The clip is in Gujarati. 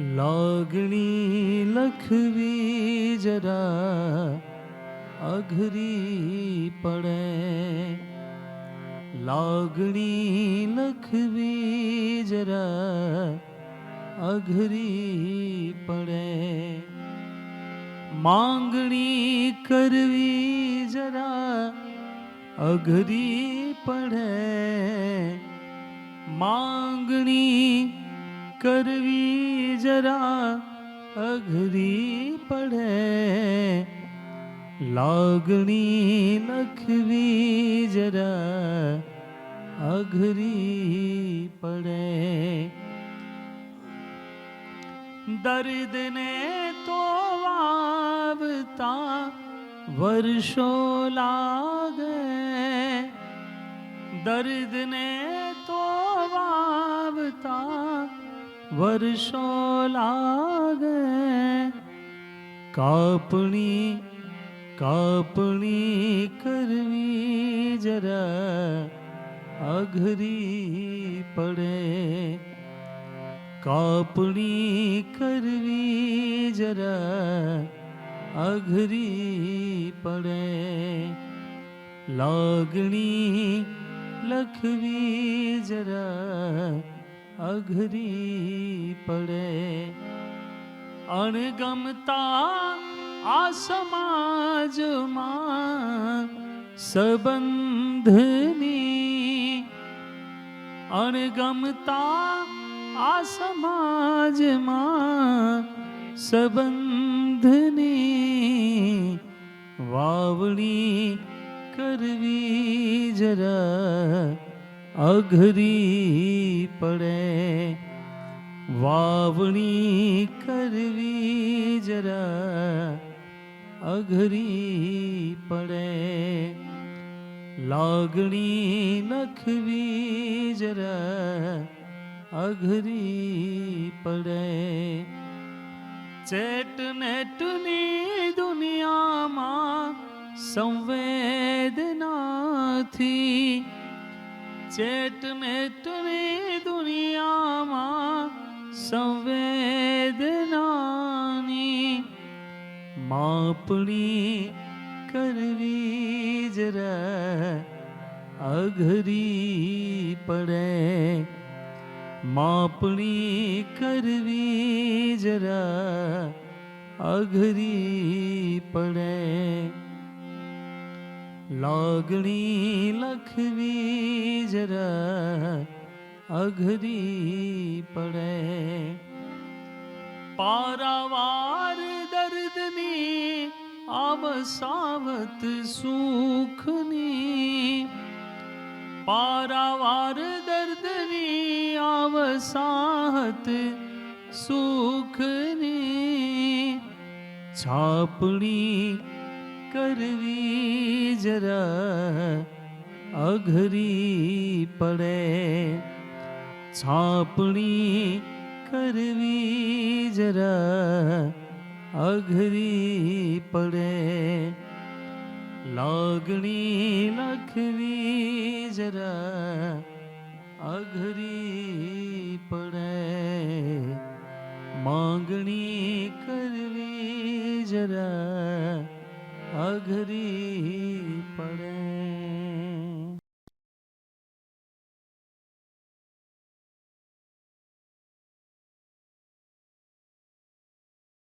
લાગણી લખવી જરા અઘરી પડે. લાગણી લખવી જરા અઘરી પડે. માંગણી કરવી જરા અઘરી પડે. માંગણી કરવી જરા અઘરી પડે. લાગણી લખવી જરા અઘરી પડે. દર્દને તો વાવતા વર્ષો લાગે. દર્દને વર્ષો લાગે. કાપણી કાપણી કરવી જરા અઘરી પડે. કાપણી કરવી જરા અઘરી પડે. લાગણી લખવી જરા અઘરી પડે. અણગમતા આ સમાજમાં સંબંધની અણગમતા આ સમાજમાં સંબંધની વાવણી કરવી જરા અઘરી પડે. વાવણી કરવી જરા અઘરી પડે. લાગણી લખવી જરા અઘરી પડે. ચેટ નેટની દુનિયામાં સંવેદનાથી ચેટ નેટની દુનિયામાં સંવેદનાની માપણી કરવી જરા અઘરી પડે માપણી કરવી જરા અઘરી પડે લાગણી લખવી જરા અઘરી પડે. પારાવાર દર્દની આવસાવત સુખની. પારાવાર દર્દની આવસાહત સુખની. છાપણી કરવી જરા અઘરી પડે. છાપણી કરવી જરા અઘરી પડે. લાગણી લખવી જરા અઘરી પડે. માંગણી કરવી જરા અઘરી પડે.